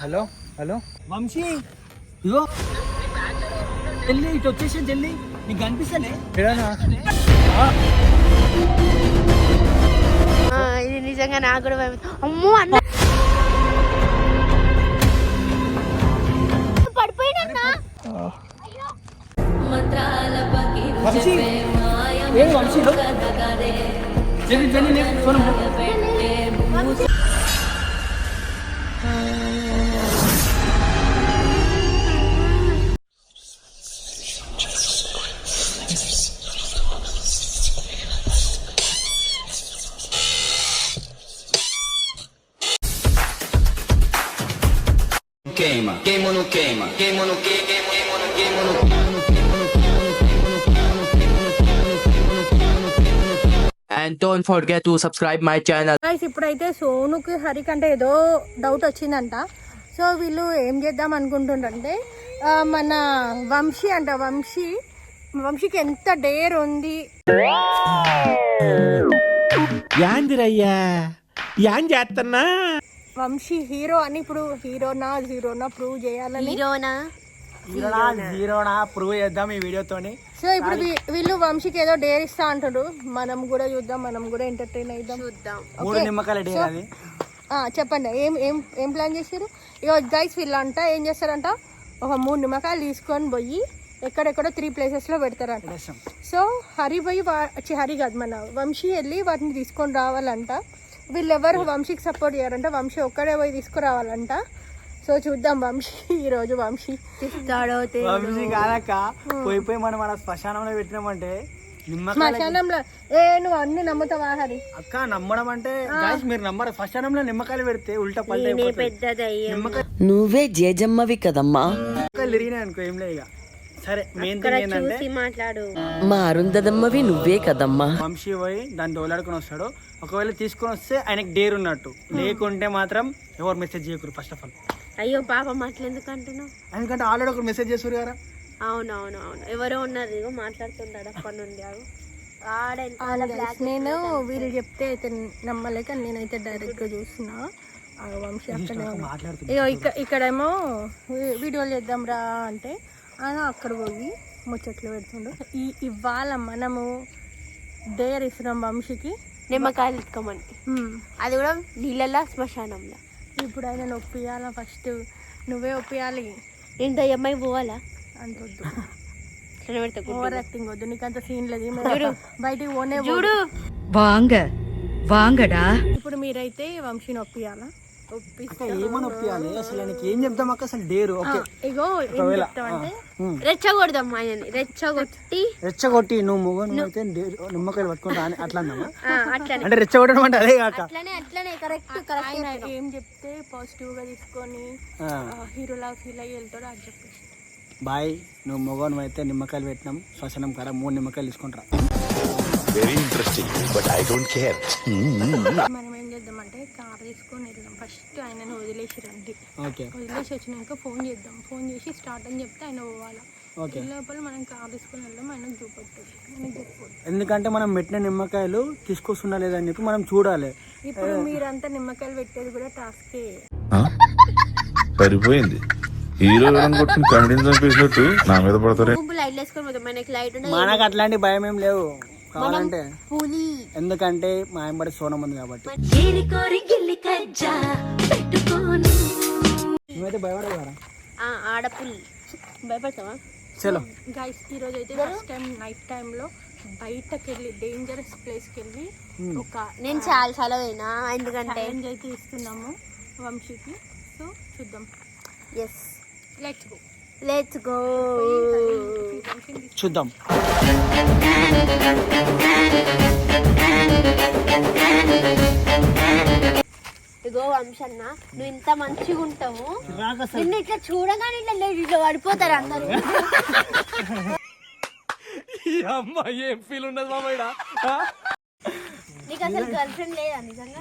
Hello hello. Vamsi ఇగో జల్లి ఇటు వచ్చేసి జల్లి. నీకు కనిపిస్తలే? ఎడనా ఆ, ఇది నిజంగా నాకు కూడా భయం. అమ్మో అన్న. పడిపోయినా వంశీ. ఏం వంశీలో జల్లి Sonam. And don't forget to subscribe my channel. Guys ఇప్పుడైతే సోనుకి హరికి అంటే ఏదో డౌట్ వచ్చిందంట. సో వీళ్ళు ఏం చేద్దాం అనుకుంటుండ్రంటే ఆ, మన వంశీ అంట వంశీ. వంశీకి ఎంత డేర్ ఉంది. యాందిరయ్యా యాన్ చేస్తున్నా వంశీ హీరో అని ఇప్పుడు హీరోనా జీరోనా ప్రూవ్ చేయాలని? హీరోనా? జీరోనా జీరోనా ప్రూవ్ చేద్దాం ఈ వీడియోతోని. సో ఇప్పుడు వీ- వీళ్ళు వంశీకి ఏదో డేర్ ఇస్తా అంటాడు. మనం కూడా చూద్దాం మనం కూడా ఎంటర్టైన్ అయిద్దాం. చూద్దాం. మూడు నిమ్మకాయలు డే అది. ఆ, చెప్పండి. ఏం ఏం ఏం ప్లాన్ చేశారు ఇక గైస్ వీళ్ళంట ఏం చేస్తారంట? ఒక మూడు నిమ్మకాయలు తీసుకొని పోయి ఎక్కడెక్కడో త్రీ ప్లేసెస్లో పెడతారంట. సో హరి పోయి వా- చి, హరి కాదు మన వంశీ వెళ్ళి వాటిని తీసుకొని రావాలంట. వీళ్ళెవరు వంశీకి సపోర్ట్ చేయాలంట వంశీ ఒక్కడే పోయి తీసుకురావాలంట. సో చూద్దాం వంశీ ఈరోజు వంశీ. తీస్తాడో వంశీ కాదక్క పోయి పోయి మనం మన శ్మశానంలో పెట్టినామంటే శ్మశానంలో ఏ నువ్వు అన్ని నమ్ముతావా హరి? అక్క నమ్మడం అంటే మీరు నమ్మరు. శ్మశానంలో నిమ్మకాయలు పెడితే ఉల్టా నిమ్మకాయలు నువ్వే జేజమ్మవి కదమ్మా. తిరిగినాయి అనుకో ఏం లేదు ఇక. సరే మెయిన్ థింగ్ ఏంటంటే చూసి మాట్లాడు. మా అరుంధదమ్మవి నువ్వే కదమ్మా. వంశీ పోయి దాన్ని దోలాడుకుని వస్తాడు. ఒకవేళ తీసుకొని వస్తే ఆయనకి డేర్ ఉన్నట్టు. లేకుంటే మాత్రం ఎవరు మెసేజ్ చేయకూరు ఫస్ట్ ఆఫ్ ఆల్ అయ్యో పాపం అట్లెందుకు అంటున్నావు? ఎందుకంటే ఆల్రెడీ ఒకరు మెసేజ్ చేస్తారు కదా. అవునవును అవును. ఎవరో ఉన్నారు ఇగో మాట్లాడుతున్నాడు అప్పటి నుండి నేను వీళ్ళు చెప్తే అయితే నమ్మలేక నేనైతే డైరెక్ట్గా చూస్తున్నా. ఆ వంశీ అక్కడే ఇగో ఇక్కడ ఇక్కడేమో వీడియోలు చేద్దాం రా అంటే ఆయన అక్కడ పోయి ముచ్చట్లు పెడుతుండు. ఈ ఇవాళ మనము డేర్ ఇస్తున్నాం వంశీకి. నిమ్మకాయలు ఇట్టుకోమని అది కూడా నీళ్ళలా శ్మశానంలో. ఇప్పుడు ఆయన ఒప్పియాలా ఫస్ట్? నువ్వే ఒప్పియాలి. ఇంత అమ్మాయి పోవాలా? అంతొద్దు. వద్దు నీకంత సీన్ చూడు. వాంగ వాంగడా? ఇప్పుడు మీరైతే వంశీ నొప్పియాలా? ఏమని ఒప్పియాలి అసలు ఆయనకి ఏం చెప్తాం అక్క? అసలు డేరు. ఓకే. ఇగో రెచ్చగొడదాం ఆయనని. రెచ్చగొట్టి రెచ్చగొట్టి నువ్వు మొగ నువ్వు అయితే డేరు నిమ్మకాయలు పట్టుకుంటా అని అట్లా అంటే రెచ్చగొట్టడం అంటే అదే కాక. అట్లనే అట్లనే కరెక్ట్ ఆయన ఏం చెప్తే పాజిటివ్గా తీసుకొని ఆ, హీరోలా ఫీల్ అయ్యి వెళ్తాడు అది చెప్పేసి. బాయ్ నువ్వు మొగ నువ్వు అయితే నిమ్మకాయలు పెట్టినాం. శ్వసనం కాడ మూడు నిమ్మకాయలు తీసుకుంటారా మనం ఏం చేద్దామంటే కార్ తీసుకొని వెళ్దాం. ఫస్ట్ ఆయనను వదిలేసి రండి. ఓకే. వదిలేసి వచ్చినాక ఫోన్ చేద్దాం. ఫోన్ చేసి స్టార్ట్ అని చెప్తే ఆయన పోవాలా. లోపల మనం కార్ తీసుకొని వెళ్దాం. ఆయనకు చూపెట్టాలి ఆయనకు చెప్పొద్దు ఎందుకంటే మనం పెట్టిన నిమ్మకాయలు తీసుకొస్తున్నా లేదని చెప్పి మనం చూడాలి. ఇప్పుడు మీరంతా నిమ్మకాయలు పెట్టేది కూడా టాస్కే. సరిపోయింది హీరో విలన్ కొట్టుకుని కమెడీని చంపేసినట్టు నా మీద పడతారే? గుంపు లైట్ వేసుకొని పోతాం మనకి లైట్ ఉన్నది మనకు అట్లాంటి భయం ఏం లేవు. కావాలంటే పులి. ఎందుకంటే మా ఎంబడి సోనం ఉంది కాబట్టి. నువ్వైతే భయపడేవారా భయపడతావా? చలో. గైస్ ఈ రోజు అయితే ఫస్ట్ టైం నైట్ టైంలో బయటకు వెళ్ళి డేంజరస్ ప్లేస్కి వెళ్ళి ఒక నేను చాలా చాలా పోయినా ఎందుకంటే? ఛాలెంజ్ అయితే ఇస్తున్నాము వంశీకి. సో చూద్దాం. Yes let's go let's go చూద్దాం. ఇగో వంశన్న నువ్వు ఇంత మంచిగా ఉంటావు. నిన్ను ఇట్లా చూడగానే ఇట్లా లే- ఇట్లా పడిపోతారు అందరూ. అమ్మ ఏం ఫీల్ ఉండదు మామ ఈడ. ఆ? నీకు అసలు గర్ల్ ఫ్రెండ్ లేదా నిజంగా?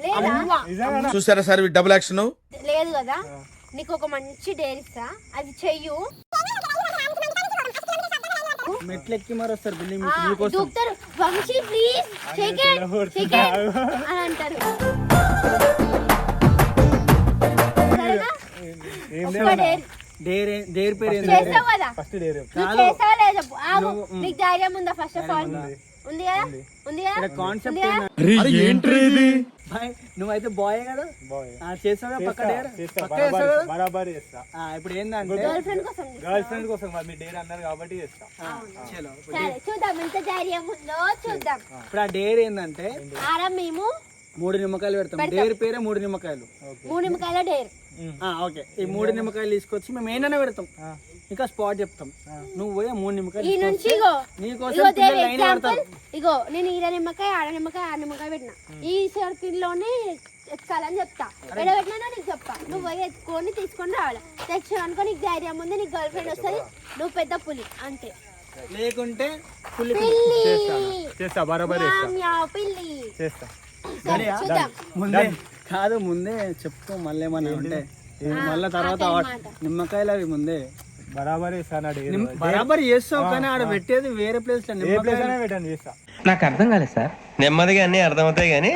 లేదా. చూసారా సార్ డబుల్ యాక్షన్ లేదు కదా? నీకు ఒక మంచి డేర్ ఇస్తా. అది చెయ్యు. మెట్లు ఎక్కి మరి వస్తారు building దూకుతారు. Vamshi please shake hand shake hand అని అంటారు. డేర్. పేరు నీకు ధైర్యం ఉందా ఫస్ట్ ఆఫ్ ఆల్ ఉంది. కదా? ఉంది. కదా? కాన్సెప్ట్ ఉంది కదా? బాయ్ నువ్వైతే బాయ్ కదా? ఆ, చేస్తావా పక్క డేర్? పక్క చేస్తావు కదా బరాబర్ చేస్తా. ఆ, ఇప్పుడు ఏంటంటే గర్ల్ ఫ్రెండ్ కోసం గర్ల్ ఫ్రెండ్ కోసం మరి మీ డేర్ అన్నారు కాబట్టి చేస్తా. చలో చూద్దాం ఎంత ధైర్యం ఉందో చూద్దాం. ఇప్పుడు ఆ డేర్ ఏంటంటే ఆడ మేము మూడు నిమ్మకాయలు పెడతాం. డేర్ పేరే మూడు నిమ్మకాయలు. మూడు నిమ్మకాయల డేర్. ఓకే. ఈ మూడు నిమ్మకాయలు తీసుకొచ్చి మేము ఏంటనే పెడతాం. ఇంకా స్పాట్ చెప్తాం. నువ్వు పోయి ఆ మూడు నిమ్మకాయలు ఈ నుంచి ఇగో నీకోసం ఇగో పిల్లలు దేని లైన్ ఎగ్జాంపుల్ పడతారు. ఇగో నేను ఈడ నిమ్మకాయ ఆడ నిమ్మకాయ ఆడ నిమ్మకాయ పెట్టిన. ఈ సర్కిల్లోనే ఎత్తుకోవాలని చెప్తా. ఎడ పెట్టినా నీకు చెప్తా. నువ్వు పోయి ఎత్తుకొని తీసుకొని రావాలి. తెచ్చు అనుకో నీకు ధైర్యం ఉంది నీకు గర్ల్ ఫ్రెండ్ వస్తుంది నువ్వు పెద్ద పులి అంతే. లేకుంటే పుల్లి పిల్లి. చేస్తా బరాబర్ మ్యావ్ మ్యావ్ పిల్లి. చేస్తా. సరే చూద్దాం. ముందే. కాదు ముందే చెప్తూ మళ్ళీ ఏమన్నా ఉంటే. మళ్ళీ తర్వాత నిమ్మకాయలు అవి ముందే. బరాబర్ బరాబర్ చేస్తావు కానీ ఆడ పెట్టేది వేరే ప్లేస్లో నిమ్మకాయలు అయినా పెట్టండి చేస్తా. నెమ్మదిగా అన్ని అర్థమవుతాయి కానీ.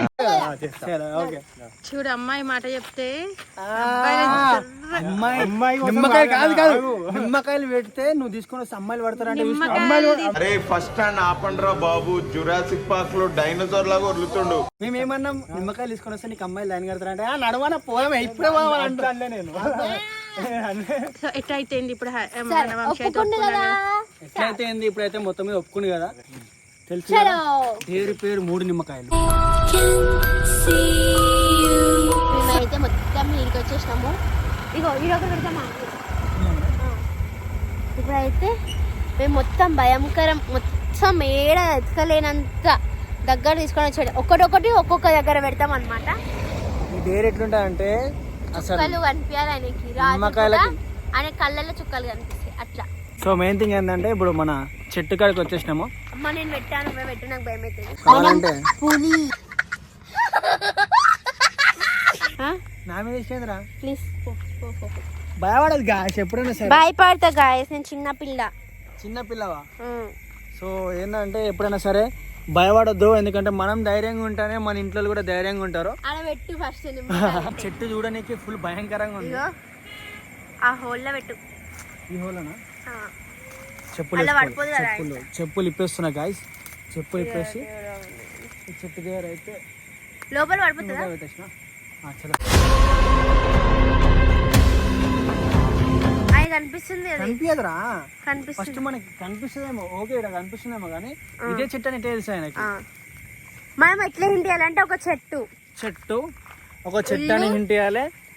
చూడు అమ్మాయి మాట చెప్తే అమ్మాయి నిమ్మకాయ కాదు కాదు. నిమ్మకాయలు పెడితే నువ్వు తీసుకొని వస్తే అమ్మాయిలు పడతారంటే చూసినావా? అరే ఫస్ట్ స్టాండ్ ఆపండ్రా బాబు. జురాసిక్ పార్క్లో డైనోసార్ లాగా వదులుతుండు. మేము ఏమన్నాం నిమ్మకాయలు తీసుకొని వస్తే నీకు అమ్మాయిలు లైన్ కడతారంటే "ఆ, నడవన పోదాం ఇప్పుడే పోవాలంటే నేను. సో ఎట్లా అయిపోయింది ఇప్పుడు అయితే ఎట్లయితే ఏంది ఇప్పుడైతే మొత్తం మీద ఒప్పుకుంది కదా. తెలుసు పేరు పేరు మూడు నిమ్మకాయలు. మేమైతే మొత్తం నీళ్ళకి వచ్చేసినాము. ఇగో ఈరోజు పెడతామా? ఇప్పుడైతే మేము మొత్తం భయంకరం మొత్తం ఏడ ఎత్తుకలేనంత దగ్గర తీసుకొని వచ్చాడు. ఒక్కటొక్కటి ఒక్కొక్క దగ్గర పెడతాం అనమాట ఈ డేర్ ఎట్లుంటదంటే అసలు చుక్కలు కనిపించాలి ఆయనకి కూడా ఆయన కళ్ళల్లో చుక్కలు కనిపిస్తాయి. సో మెయిన్ థింగ్ ఏంటంటే ఇప్పుడు మన చెట్టు కాడికి వచ్చేసినాము. అమ్మ నేను పెట్టాను మేము పెట్టు నాకు భయం అవుతుంది కావాలంటే. పులి నా మీద ఇచ్చేంద్రా ప్లీజ్ భయపడదు గా ఎప్పుడైనా సరే. భయపడతా గాయస్ నేను చిన్న పిల్ల. చిన్న పిల్లవా? సో ఏంటంటే ఎప్పుడైనా సరే భయపడొద్దు ఎందుకంటే మనం ధైర్యంగా ఉంటేనే మన ఇంట్లో కూడా ధైర్యంగా ఉంటారు. ఆడ పెట్టు ఫస్ట్ చెట్టు చూడడానికి ఫుల్ భయంకరంగా ఉంది. ఆ హోల్లో పెట్టు. ఈ హోలనా ఆ. చెప్పులు చెప్పులు. చెప్పులు ఇప్పేస్తున్నా గాయస్ చెప్పులు ఇప్పేసి చెట్టు దగ్గర అయితే లోపల పడిపోతుందా? చలో. కనిపిస్తుంది కనిపించదురా ఫస్ట్ మనకి కనిపిస్తుందేమో. ఓకే ఇక్కడ కనిపిస్తుందేమో కానీ ఇదే చెట్టు అని ఎట్లా తెలుసు ఆయనకి. మనం ఎట్లా హింట్ చేయాలంటే ఒక చెట్టు. చెట్టు. ఒక చెట్టు అని హింట్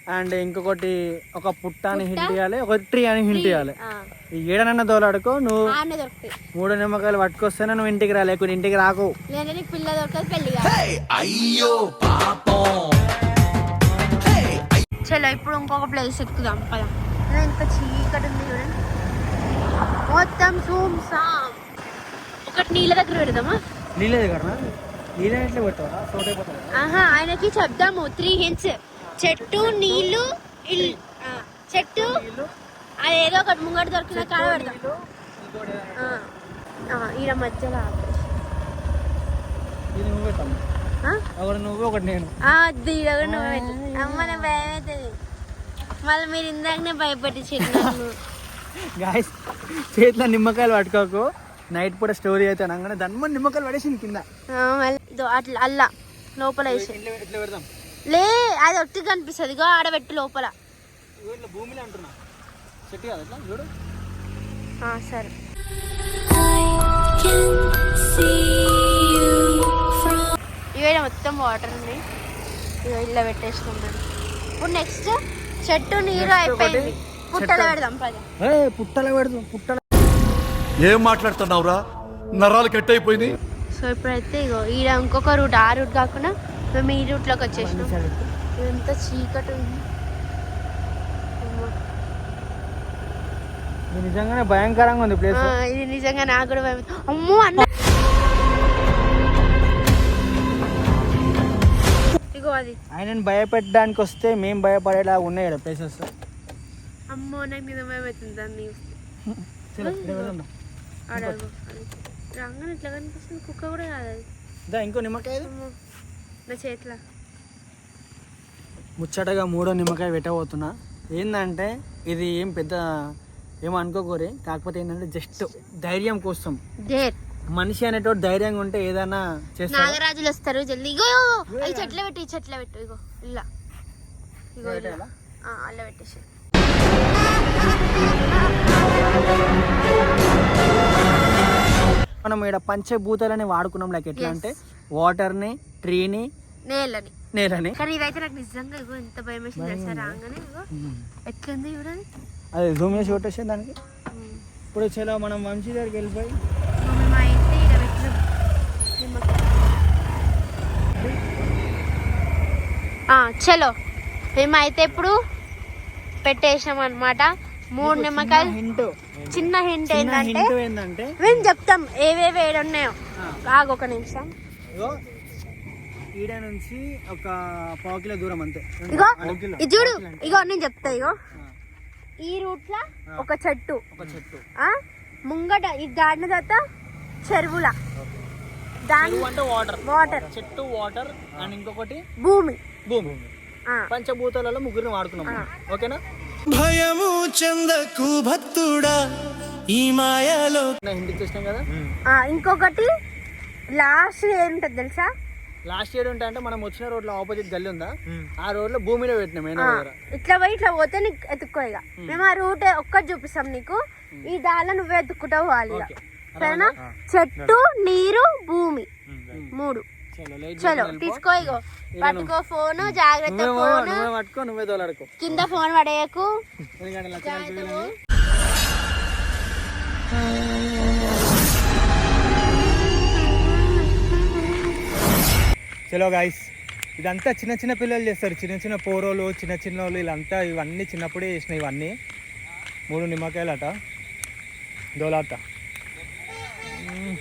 అండ్ ఇంకొకటి ఒక పుట్ట? అని హింట్ ఇవ్వాలి ఒక ట్రీ అని హింట్ ఇవ్వాలి. ఈ ఏడనన్న దోలాడుకో నువ్వు మూడు నిమ్మకాయలు పట్టుకొస్తేనే నువ్వు ఇంటికి రా లేకుంటే ఇంటికి రాకు. పెళ్ళి కాదు. చలో ఇప్పుడు ఇంకొక ప్లేస్ ఎక్కుదాం పద. ఎంత చీకటి ఉంది చూడండి. మొత్తం సూమ్ సామ్ ఒకటి నీళ్ళ దగ్గర పెడదామా? నీళ్ళే దగ్గర నీళ్ళే ఎట్లా అయిపోతావు ఆహా ఆయనకి చెప్దాము త్రీ హింట్స్ చెట్టు నీళ్ళు ఇల్లు చెట్టు అది ఏదో ఒకటి ముంగట దొరికిన కాడ ఆ, ఈడ మధ్యలో? ఒకటి నువ్వు ఒకటి నేను. నువ్వు. అమ్మ నా భయం అవుతుంది. మళ్ళీ మీరు ఇందాకనే భయపెట్టించారు గాయస్ చేతిలో నిమ్మకాయలు పట్టుకోకు. నైట్ పూట స్టోరీ అయితే అనగానే దాని నిమ్మకాయలు పడేసింది కింద. అట్లా అల్లా లోపల వేసి ఎట్లా పెడదాం. లే అది ఒట్టి కనిపిస్తుంది. ఇగో ఆడబెట్టు లోపల. భూమిలో అంటున్నా. చెట్టు కాదు ఎట్లా చూడు. ఆ, సరే. ఇవైనా మొత్తం వాటర్ ఉన్నాయి ఇగో ఇలా పెట్టేసుకుంటాను ఇప్పుడు నెక్స్ట్ చెట్టు నీరు అయిపోయింది. పుట్టలో పెడదాం పద. ఏ పుట్టలో పెడదాం పుట్టలో. ఏం మాట్లాడుతున్నావురా? నరాలు కట్ అయిపోయింది సో ఇప్పుడైతే ఇగో ఈడ ఇంకొక రూట్ ఆ రూట్ కాకుండా మేము ఈ రూట్లోకి వచ్చేసినాం. ఎంత చీకటి ఉంది. నిజంగానే భయంకరంగా ఉంది ప్లేస్ ఇది నిజంగా నాకు కూడా భయం. అమ్మో అన్న. ఇగో అది. ఆయనని భయపెట్టడానికి వస్తే మేము భయపడేలా ఉన్నాయి ఇక్కడ ప్లేసెస్ అమ్మో నాకు మీద భయం అవుతుంది దాన్ని. రంగన ఎట్లా కనిపిస్తుంది. కుక్క కూడా కాదు ఇంకో నిమ్మకాయ నా చేతిలో. ముచ్చటగా మూడో నిమ్మకాయ పెట్టబోతున్నా. ఏంటంటే ఇది ఏం పెద్ద ఏమో అనుకోకూరి కాకపోతే ఏంటంటే జస్ట్ ధైర్యం కోసం. మనిషి అనేటోడు ధైర్యంగా ఉంటే ఏదైనా నాగరాజులు వస్తారు జల్దీ. ఇగో అవి చెట్ల పెట్టు ఈ చెట్ల పెట్టు ఇగో ఇలా. ఇగో ఇలా. అలా పెట్టేసి మనం ఇక్కడ పంచభూతాలని వాడుకున్నాం లైక్ ఎట్లా అంటే వాటర్ని ట్రీని నేలని. నేలని. కానీ ఇదైతే నాకు నిజంగా ఇగో ఎంత భయం వేసింది తెలుసా? రాగానే ఇగో ఎట్లుంది చూడండి. అది జూమ్ చేసి కొట్టేసి దానికి. ఇప్పుడు చలో మనం వంశీ దగ్గరికి వెళ్ళిపోయి. చలో. మేమైతే ఇప్పుడు పెట్టేసినాం అనమాట మూడు నిమ్మకాయలు. హింట్ చిన్న హింట్ ఏంటంటే ఏంటంటే? మేము చెప్తాం ఏవేవి ఏడు ఉన్నాయో. ఆగు ఒక నిమిషం. ఇగో ఈడ నుంచి ఒక పావు కిలో దూరం అంతే. ఇగో. ఇది చూడు. ఇగో నేను చెప్తా ఇగో. ఈ రూట్ లా ఒక చెట్టు. ఒక చెట్టు. ఆ? ముంగట ఇది దాటిన తర్వాత చెరువుల. దాని అంటే వాటర్ వాటర్ చెట్టు వాటర్ అండ్ ఇంకొకటి భూమి. భూమి. ఆ. పంచభూతాలలో ముగ్గురిని వాడుకున్నాం. ఓకేనా? భయము చందకు భక్తుడా ఈ మాయలో. ఇంకొకటి లాస్ట్ ఏంటది తెలుసా? లాస్ట్ ఇయర్ ఉంటే అంటే మనం వచ్చిన రోడ్లో ఆపోజిట్ గల్లీ ఉందా? ఆ రోడ్లో భూమిలో పెట్టినాం ఇట్లా పోయి ఇట్లా పోతే నీకు ఎత్తుక్కో ఇక. మేము. ఆ రూట్ ఒక్కటి చూపిస్తాం నీకు. ఈ దారిలో నువ్వే ఎత్తుక్కుంటావు వాళ్ళు చెట్టు నీరు భూమి. మూడు. చలో తీసుకో ఇగో పట్టుకో ఫోన్ జాగ్రత్త ఫోన్. పట్టుకో నువ్వే తోలాడుకో. కింద ఫోన్ పడేయకు. చలో గాయస్ ఇదంతా చిన్న చిన్న పిల్లలు చేస్తారు. చిన్న చిన్న పోరోలు చిన్న చిన్న వాళ్ళు వీళ్ళంతా ఇవన్నీ చిన్నప్పుడే చేసినాయి ఇవన్నీ. మూడు నిమ్మకాయలు అట దోలాట మ్మ్.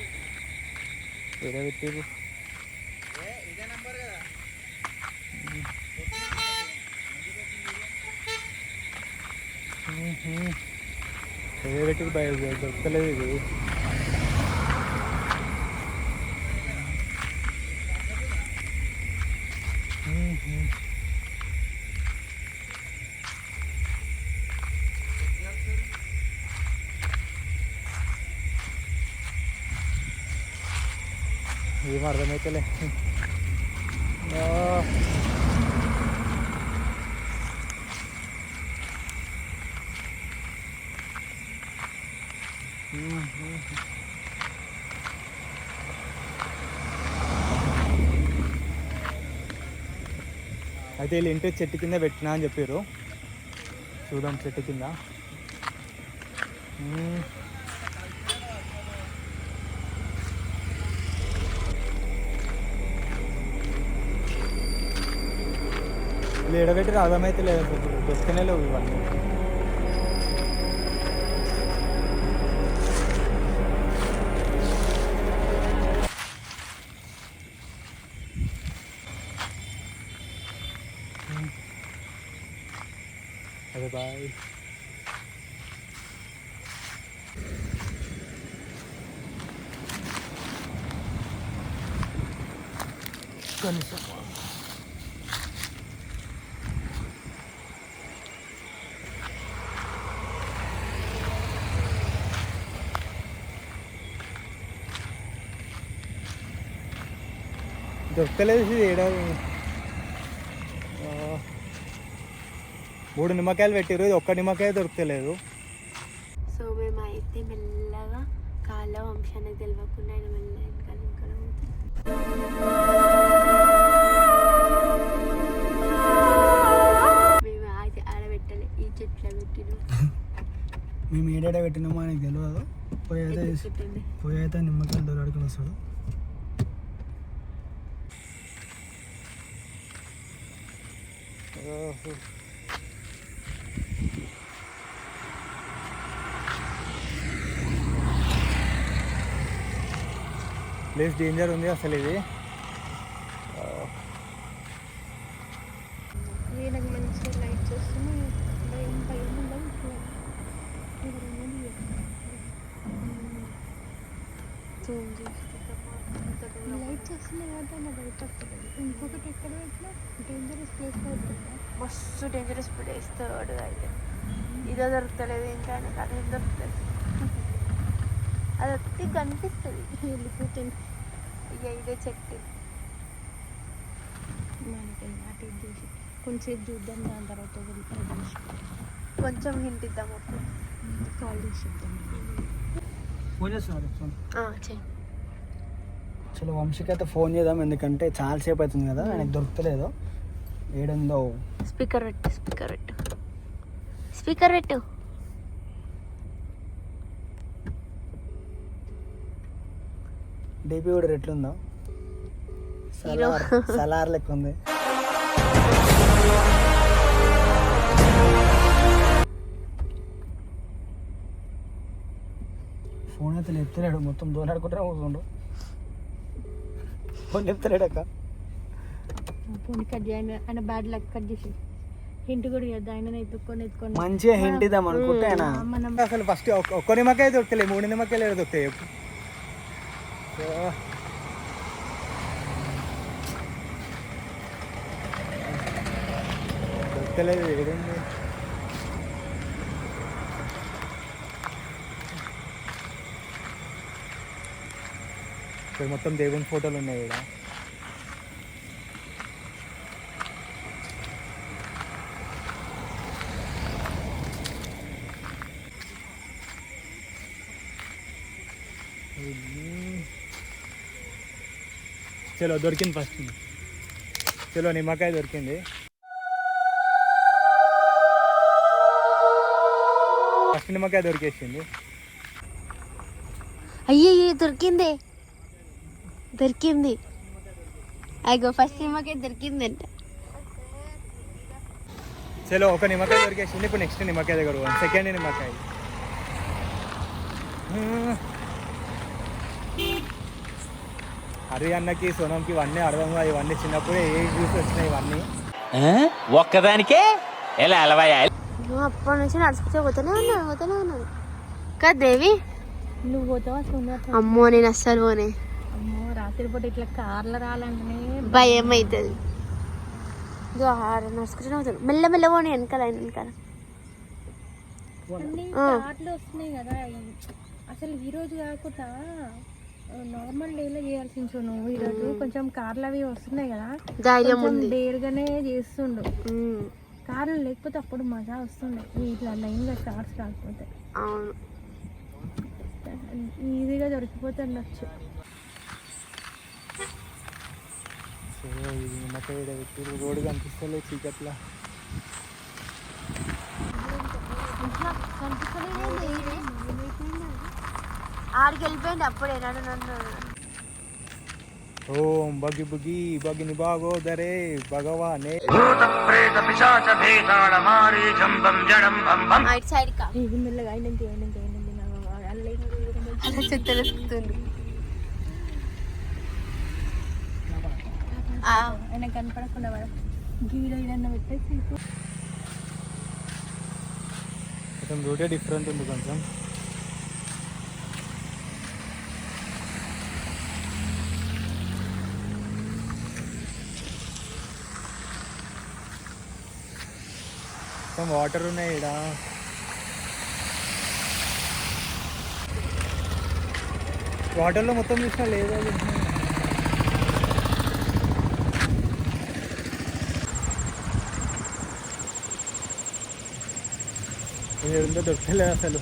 ఏదో పెట్టిర్రు. మ్మ్. ఏదో పెట్టి దొరకలేదు ఇది ఏం అర్థమైతలే ఆ. అయితే వీళ్ళు ఇంటి చెట్టు కింద పెట్టినా అని చెప్పారు. చూద్దాం చెట్టు కింద. వీళ్ళు ఎడబెట్టి అర్థమైతే లేదు దొరికనే లేవు ఇవన్నీ. అదే బాయ్ దొరకలేదు ఇది ఏడాది ఆ, మూడు నిమ్మకాయలు పెట్టారు ఇది ఒక్క నిమ్మకాయ దొరకలేదు సో మేము అయితే మెల్లగా కాళ్ళ వంశానికి తెలియకుండా ఆయన. మేము ఆగి ఆడబెట్టాలి ఈ చెట్ల పెట్టిన. మేము ఏడాడ పెట్టినామో ఆయనకు తెలియదు పోయి అయితే పోయి అయితే నిమ్మకాయలు దొరకని వస్తాడు. ప్లేస్ డేంజర్ ఉంది అసలు ఇది. లైట్స్ వస్తున్నాయి కాబట్టి అలా భయపడుతుంది ఇంకొకటి ఎక్కడ పెట్టినా డేంజరస్ ప్లేస్ అవుతుంది మస్తు డేంజరస్ ప్లేస్ థర్డ్ అయితే ఇదో దొరుకుతలేదు ఇంకా ఆయనకు అదేం దొరుకుతుంది అది వస్తే కనిపిస్తుంది వెళ్ళిపోతుంది ఇక ఇదే చెట్టు. మనకి ఇటు చేసి? కొంచెంసేపు చూద్దాం దాని తర్వాత కొంచెం హింట్ ఇద్దాం అప్పుడు. కాల్ చేసి చెప్తాం చలో వంశీకి అయితే ఫోన్ చేద్దాం. ఎందుకంటే చాలాసేపు అవుతుంది కదా ఆయనకు దొరుకుతలేదు. ఏడుందో. స్పీకర్ పెట్టు స్పీకర్ పెట్టు. స్పీకర్ పెట్టు. డీపీ కూడా ఎట్లుందో. సలార్ సలార్ లెక్క ఉంది ఫోన్ అయితే లేపుతలేడు మొత్తం దోలాడుకుంటే కూర్చుండు ఫోన్ లేపుతలేడు అక్క. ఫోన్ కట్ చేయండి ఆయన బ్యాడ్ లక్ కట్ చేసి. ఇంటి కూడా చేద్దాం ఆయన ఎత్తుక్కొని ఎత్తుకొని మంచిగా హింట్ ఇద్దాం అనుకుంటే ఆయన. మనం అసలు ఫస్ట్ ఒక్క నిమ్మకాయ దొరకలే మూడు నిమ్మకాయలు దొరుకుతాయి దొరకలేదు ఏదండి ఇక్కడ మొత్తం దేవుని ఫోటోలు ఉన్నాయి ఇక్కడ. చలో దొరికింది ఫస్ట్ చలో నిమ్మకాయ దొరికింది. ఫస్ట్ నిమ్మకాయ దొరికేసింది. అయ్యే దొరికింది. దొరికింది. అయ్యో ఫస్ట్ నిమ్మకాయ దొరికిందంట. చలో ఒక నిమ్మకాయ దొరికేసింది. ఇప్పుడు నెక్స్ట్ నిమ్మకాయ దగ్గర సెకండ్ నిమ్మకాయ. హరి అన్నకి సోనంకి ఇవన్నీ అర్థం కాదు ఇవన్నీ చిన్నప్పుడే ఏ జ్యూస్ వచ్చినాయి ఇవన్నీ. ఒక్కదానికే? ఎలా అలవాయా? నువ్వు అప్పటి నుంచి నడుచుకుంటూ పోతూనే ఉన్నాను పోతూనే ఉన్నాను కదా దేవి? నువ్వు పోతావా సోనియా అమ్మో నేను అస్సలు పోనే. అమ్మో రాత్రిపూట ఇట్లా కార్లు రాలంటేనే భయం అవుతుంది ఇదో ఆడ నడుచుకుంటూనే పోతాను. మెల్ల మెల్ల పోనీ వెనకాల ఆయన వెనకాల. కార్లు వస్తున్నాయి కదా అసలు ఈ రోజు కాకుండా నార్మల్ డేలో చేయాల్సింది సో నువ్వు ఈరోజు. కొంచెం కార్లు అవి వస్తున్నాయి కదా. ధైర్యం ఉంది. డేర్గానే చేస్తుండు. కార్లు లేకపోతే అప్పుడు మజా వస్తుండే. ఇట్లా లైన్గా కార్స్ రాకపోతే. అవును. ఈజీగా దొరికిపోతే ఉండొచ్చు. రోడ్డు కనిపిస్తలే చీకట్లా. ఆడికి వెళ్ళిపోయింది అప్పుడే నన్ను నన్ను. ఓం బగి బుగి బగిని బాగోదరే భగవానే. ఇటు సైడ్ కా. ఇది మెల్లగా అయినంత అయినంత అయినంత అలా చెత్తలేస్తుంది ఆయన కనపడకుండా వాడు గీడ ఈడన్న పెట్టేసి కొంచెం రూటే డిఫరెంట్ ఉంది కొంచెం. మొత్తం వాటర్ ఉన్నాయి ఇక్కడ వాటర్లో మొత్తం చూసినా లేదా ఏడుందో దొరకలేదు అసలు.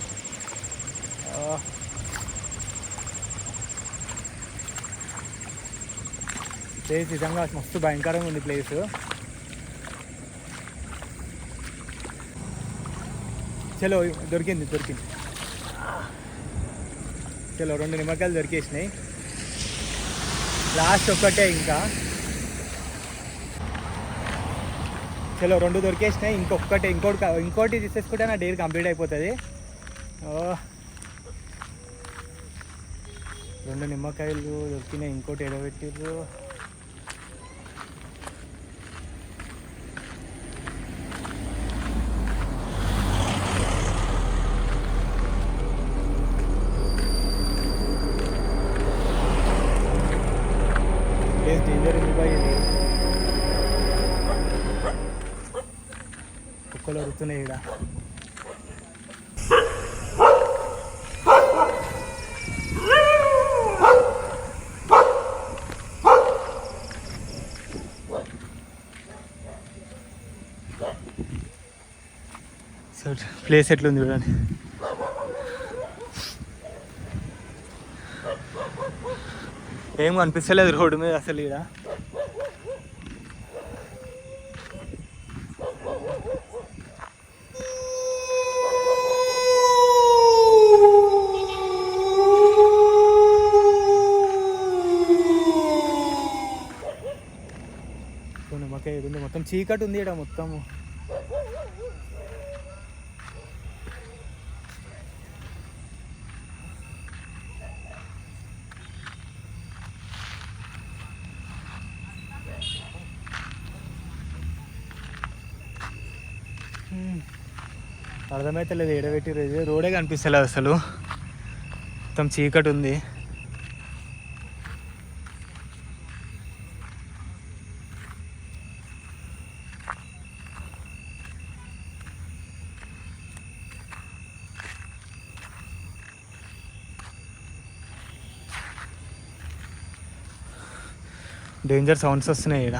ప్లేస్ నిజంగా మస్తు భయంకరంగా ఉంది ప్లేస్ చలో దొరికింది దొరికింది. చలో రెండు నిమ్మకాయలు దొరికేసినాయి. లాస్ట్ ఒక్కటే ఇంకా. చలో రెండు దొరికేసినాయి ఇంకొకటి ఇంకోటి ఇంకోటి తీసేసుకుంటే నా డేర్ కంప్లీట్ అయిపోతుంది. రెండు నిమ్మకాయలు దొరికినాయి ఇంకోటి ఎడబెట్టిర్రు. చేపలు అరుతున్నాయి ఇక్కడ సో ప్లేస్ ఎట్లుంది చూడండి. ఏం కనిపిస్తలేదు రోడ్డు మీద అసలు ఇక్కడ నిమ్మకాయ ఉంది మొత్తం చీకటి ఉంది ఇక్కడ మొత్తం అర్థమైతే లేదు ఏడబెట్టి రోడే కనిపిస్తలేదు అసలు. మొత్తం చీకటి ఉంది. డేంజర్ సౌండ్స్ వస్తున్నాయి ఇక్కడ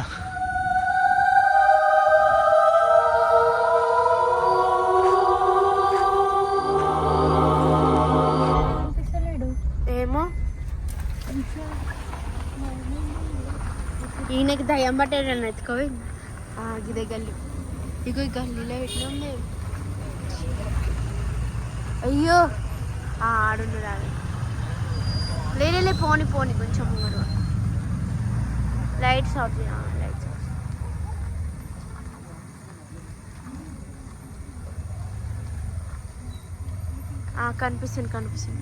ఏమో. ఈయనకి దయ్యం పట్టాడని ఎత్తుకోవి ఇదే గల్లి. ఇగో ఈ గల్లీలో ఎట్లా ఉంది? అయ్యో. ఆడున్నాడు ఆడు లేలే లే పోని పోని కొంచెం ముంగడు లైట్స్ ఆఫ్ లైట్స్ కనిపిస్తుంది కనిపిస్తుంది.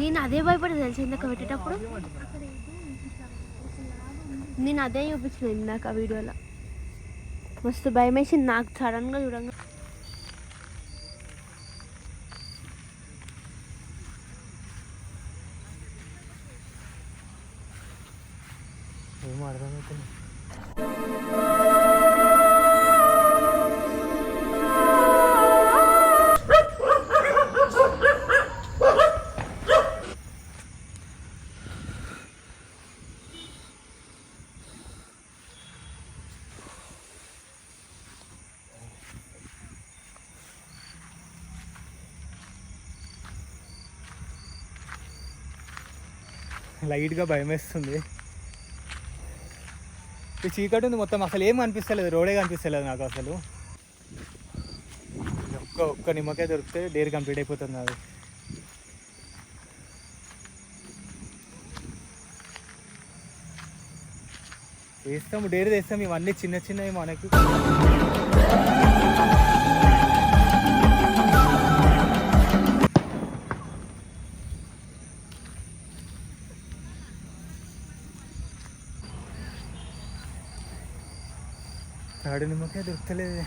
నేను అదే భయపడి తెలిసి ఎందుకు పెట్టేటప్పుడు? అదే చూపించిన ఇందాక వీడియోలో. మస్తు భయం వేసింది నాకు సడన్గా చూడంగా లైట్గా భయం వేస్తుంది ఈ చీకటి ఉంది మొత్తం అసలు ఏం అనిపిస్తలేదు రోడే కనిపిస్తలేదు నాకు అసలు. ఒక్క ఒక్క నిమ్మకాయ దొరికితే డేర్ కంప్లీట్ అయిపోతుంది అది వేస్తాము డేర్ తెస్తాము ఇవన్నీ చిన్న చిన్నవి మనకి. తాడు నిమ్మకాయ దొరకలేదు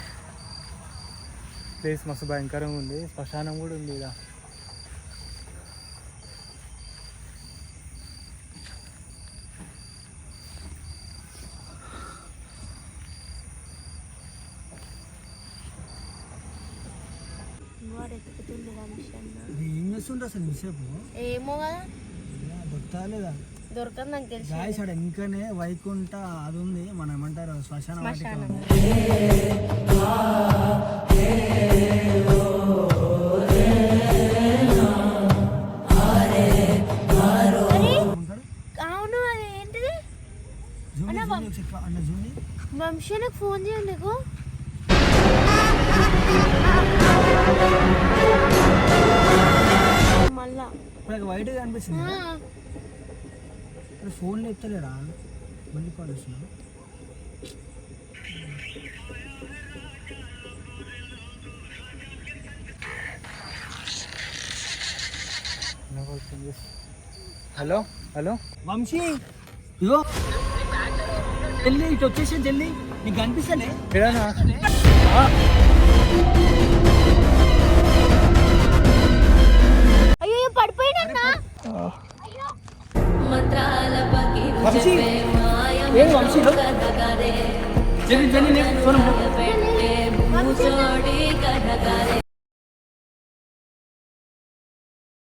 ప్లేస్ మస్తు భయంకరంగా ఉంది. శ్మశానం కూడా ఉంది ఇది ఏం చేస్తుండ్రు అసలు ఇంతసేపు? ఏమో కదా. దొరుకుతా లేదా దొరకదు నాకు తెలిసి. గాయస్ ఆడ ఇంకనే వైకుంఠ అది ఉంది మనం ఏమంటారు? శ్మశాన వాటిక ఉంది. అవును అది ఏంటిది? జూమ్ చేయి, జూమ్ చేయి ఒకసారి అన్న జూమ్ చేయి. వంశీ నాకు ఫోన్ చేయండి నీకు మళ్ళా. వైట్ కనిపిస్తుంది. ఆ? ఇప్పుడు ఫోన్లో ఎత్తలేరా మళ్ళీ కాల్ వస్తున్నా హలో హలో. వంశీ ఇదో జల్లి ఇటు వచ్చేసా జల్లి. నీకు కనిపిస్తానే ఎడానా అయ్యో పడిపోయినా వంశీ. ఏం వంశీలో జని జని సోనం